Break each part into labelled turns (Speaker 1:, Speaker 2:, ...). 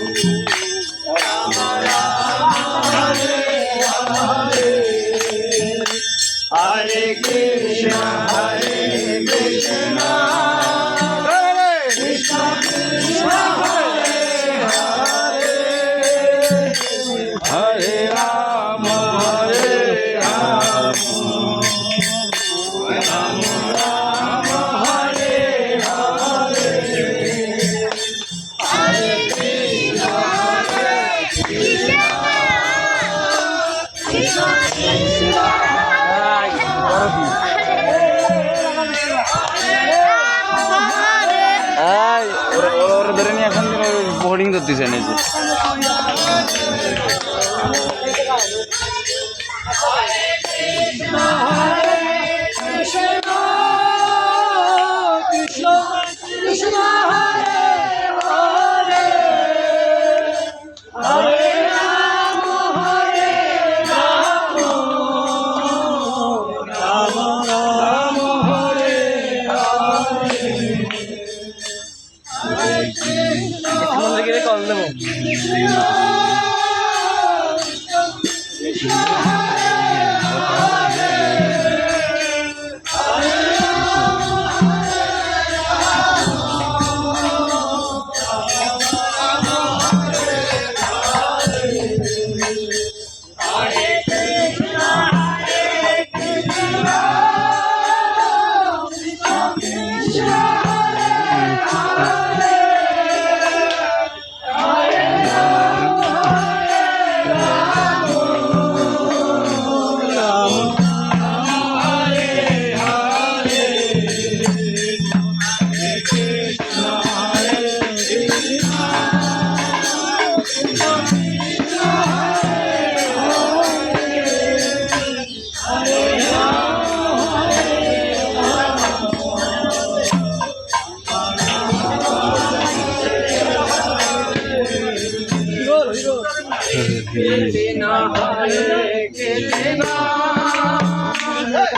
Speaker 1: হরে
Speaker 2: boarding করতেছে নিজে
Speaker 1: Krishna Thank you.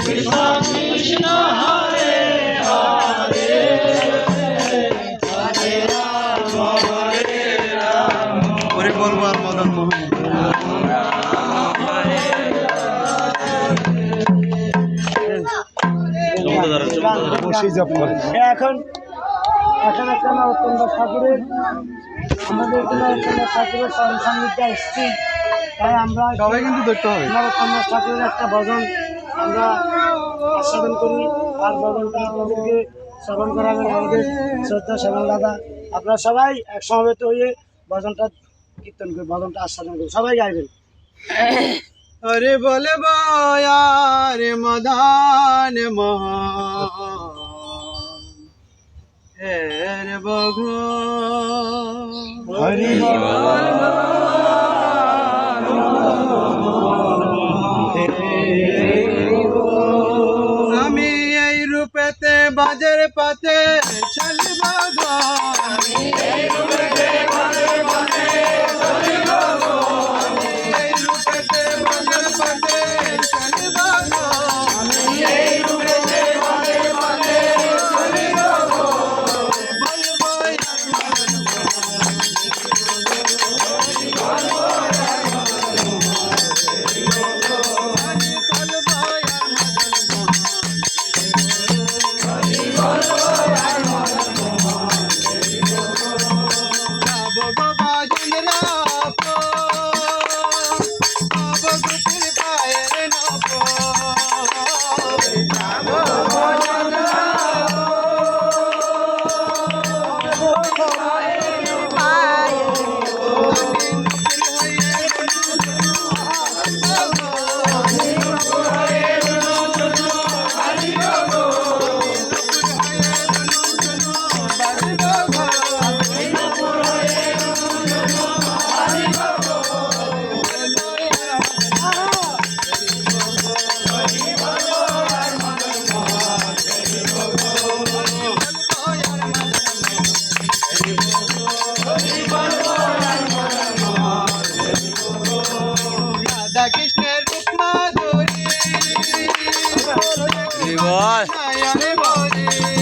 Speaker 1: Krishna. Hare Hare
Speaker 3: এখন এখন একটা দাস ঠাকুরের আমাদের এখানে ঠাকুরের তাই আমরা
Speaker 2: সবাই কিন্তু দেখতে হবে।
Speaker 3: নরকন্যা ঠাকুরের একটা ভজন আমরা শ্রবণ করি। আর ভজনটা আমাদেরকে শ্রবণ করাবেন আমাদের শ্রদ্ধা শ্রবণ দাদা। আপনারা সবাই এক সমবেত হয়ে ভজনটা কীর্তন করি ভজনটা আস্বাদন করি সবাই গাইবেন।
Speaker 2: হরে বলে রে মদান মহান। রে বঘ हरि আমি এই রূপেতে বাজারে পাতে
Speaker 4: বল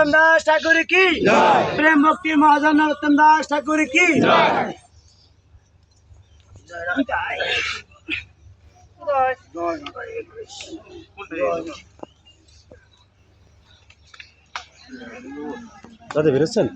Speaker 3: নরোত্তম দাস ঠাকুর কি? প্রেম ভক্তি মহাজন নরোত্তম দাস ঠাকুর কি? দাদা বেরোচ্ছেন?